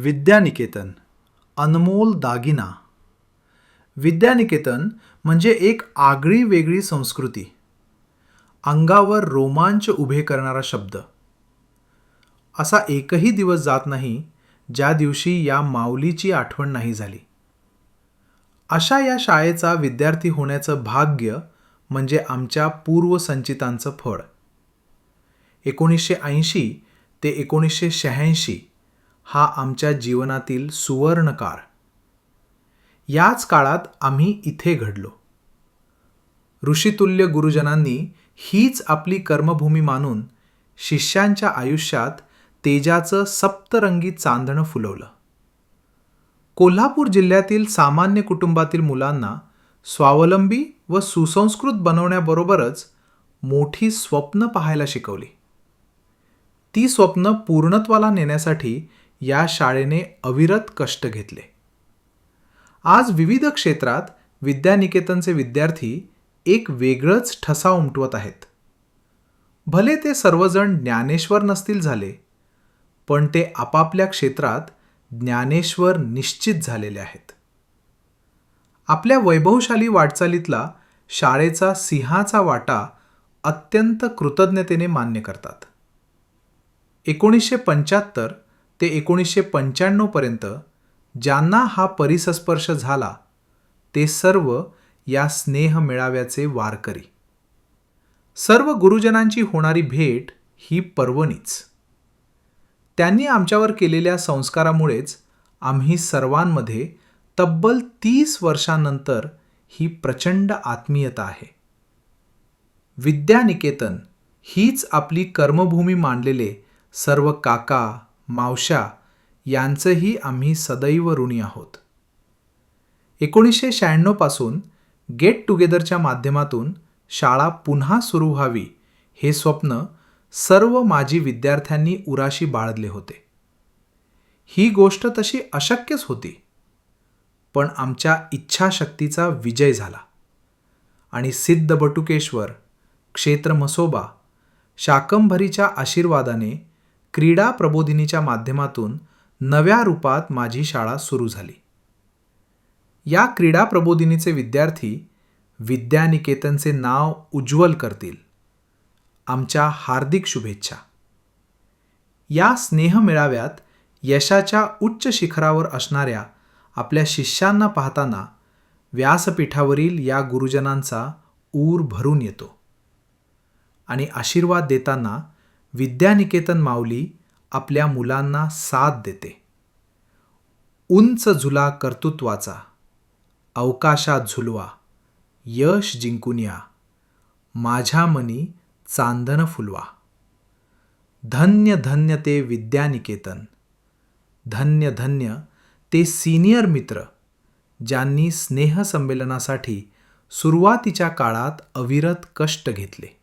विद्यानिकेतन अनमोल दागिना. विद्यानिकेतन म्हणजे एक आगळी वेगळी संस्कृती. अंगावर रोमांच उभे करणारा शब्द. असा एकही दिवस जात नाही ज्या दिवशी या माऊलीची आठवण नाही झाली. अशा या शाळेचा विद्यार्थी होण्याचं भाग्य म्हणजे आमच्या पूर्वसंचितांचं फळ. एकोणीसशे ऐंशी ते एकोणीसशे शहाऐंशी हा आमच्या जीवनातील सुवर्णकाळ याच काळात आम्ही इथे घडलो. ऋषितुल्य गुरुजनांनी हीच आपली कर्मभूमी मानून शिष्यांच्या आयुष्यात तेजाचं सप्तरंगी चांदणं फुलवलं. कोल्हापूर जिल्ह्यातील सामान्य कुटुंबातील मुलांना स्वावलंबी व सुसंस्कृत बनवण्याबरोबरच मोठी स्वप्न पाहायला शिकवली. ती स्वप्न पूर्णत्वाला नेण्यासाठी या शाळेने अविरत कष्ट घेतले. आज विविध क्षेत्रात विद्यानिकेतनचे विद्यार्थी एक वेगळंच ठसा उमटवत आहेत. भले ते सर्वजण ज्ञानेश्वर नसतील झाले पण ते आपापल्या क्षेत्रात ज्ञानेश्वर निश्चित झालेले आहेत. आपल्या वैभवशाली वाटचालीतला शाळेचा सिंहाचा वाटा अत्यंत कृतज्ञतेने मान्य करतात. एकोणीसशे पंच्याहत्तर ते एकोणीसशे पंच्याण्णवपर्यंत ज्यांना हा परिसस्पर्श झाला ते सर्व या स्नेह मेळाव्याचे वारकरी. सर्व गुरुजनांची होणारी भेट ही पर्वणीच. त्यांनी आमच्यावर केलेल्या संस्कारामुळेच आम्ही सर्वांमध्ये तब्बल तीस वर्षांनंतर ही प्रचंड आत्मीयता आहे. विद्यानिकेतन हीच आपली कर्मभूमी मानलेले सर्व काका मावश्या यांचंही आम्ही सदैव ऋणी आहोत. एकोणीसशे शहाण्णवपासून गेट टुगेदरच्या माध्यमातून शाळा पुन्हा सुरू व्हावी हे स्वप्न सर्व माजी विद्यार्थ्यांनी उराशी बाळगले होते. ही गोष्ट तशी अशक्यच होती. पण आमच्या इच्छाशक्तीचा विजय झाला. आणि सिद्ध बटुकेश्वर क्षेत्र मसोबा शाकंभरीच्या आशीर्वादाने क्रीडा प्रबोधिनीच्या माध्यमातून नव्या रूपात माझी शाळा सुरू झाली. या क्रीडा प्रबोधिनीचे विद्यार्थी विद्यानिकेतनचे नाव उज्ज्वल करतील. आमच्या हार्दिक शुभेच्छा. या स्नेह मेळाव्यात यशाच्या उच्च शिखरावर असणाऱ्या आपल्या शिष्यांना पाहताना व्यासपीठावरील या गुरुजनांचा ऊर भरून येतो. आणि आशीर्वाद देताना विद्यानिकेतन माऊली आपल्या मुलांना साथ देते. उंच झुला कर्तृत्वाचा अवकाशात झुलवा यश जिंकून या माझ्या मनी चांदन फुलवा. धन्य धन्य ते विद्यानिकेतन धन्य धन्य ते सिनियर मित्र ज्यांनी स्नेहसंमेलनासाठी सुरुवातीच्या काळात अविरत कष्ट घेतले.